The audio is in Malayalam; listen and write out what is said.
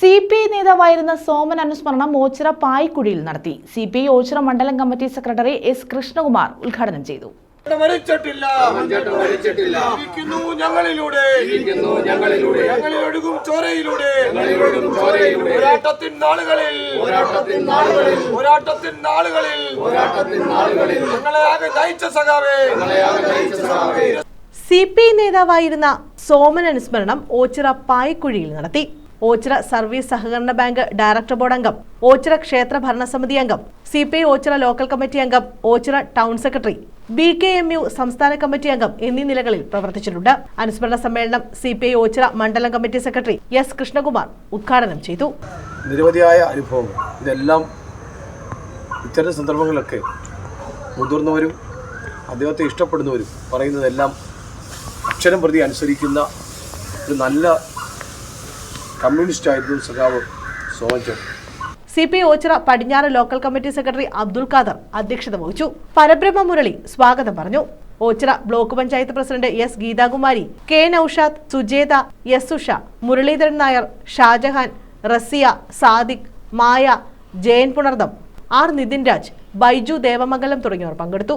സി പി ഐ നേതാവായിരുന്ന സോമൻ അനുസ്മരണം ഓച്ചിറ പായ്ക്കുഴിയിൽ നടത്തി. സി പി ഐ ഓച്ചിറ മണ്ഡലം കമ്മിറ്റി സെക്രട്ടറി എസ് കൃഷ്ണകുമാർ ഉദ്ഘാടനം ചെയ്തു. മരിച്ചിട്ടില്ല. ഞങ്ങളിലൂടെ. ഞങ്ങളിലൂടെ. ഞങ്ങളിൽ ചോരയിലൂടെ. പോരാട്ടത്തിൻ നാളുകളിൽ. പോരാട്ടത്തിൻ നാളുകളിൽ. പോരാട്ടത്തിൻ നാളുകളിൽ. പോരാട്ടത്തിൻ നാളുകളിൽ. ഞങ്ങളെ നയിച്ച സഖാവേ. സി പി ഐ നേതാവായിരുന്ന സോമൻ അനുസ്മരണം ഓച്ചിറ പായ്ക്കുഴിയിൽ നടത്തി. ഓച്ചിറ സർവീസ് സഹകരണ ബാങ്ക് ഡയറക്ടർ ബോർഡ് അംഗം ഓച്ചിറ ക്ഷേത്ര ഭരണസമിതി അംഗം C P I Ochira local committee അംഗം Ochira town secretary B K M U സംസ്ഥാന കമ്മിറ്റി അംഗം എന്നീ നിലകളിൽ പ്രവർത്തിച്ചിട്ടുണ്ട്. അനുസ്മരണ സമ്മേളനം സി പി ഐ ഓച്ചിറ മണ്ഡലം കമ്മിറ്റി സെക്രട്ടറി എസ് കൃഷ്ണകുമാർ ഉദ്ഘാടനം ചെയ്തു. നിരവധിയായ അനുഭവങ്ങൾ. ഇതെല്ലാം ഇത്തരം സന്ദർഭങ്ങളിലൊക്കെ മുതിർന്നവരും അദ്ദേഹത്തെ ഇഷ്ടപ്പെടുന്നവരും പറയുന്നതെല്ലാം അക്ഷരം പ്രതി അനുസരിക്കുന്ന ഒരു നല്ല കമ്മ്യൂണിസ്റ്റ് ആയിരുന്നു സഖാവ് സോമൻ സി പി ഓച്ചിറ പടിഞ്ഞാറ് local committee secretary Abdul Khader അധ്യക്ഷത വഹിച്ചു. പരബ്രഹ്മ മുരളി സ്വാഗതം പറഞ്ഞു. Ochira block panchayat president S Geethakumari K Noushad Sujetha S Usha Muraleedharan Nair Shajahan Rasiya Sadiq Maya Jayan Punartham R Nithin Raj Baiju Devamangalam തുടങ്ങിയവർ പങ്കെടുത്തു.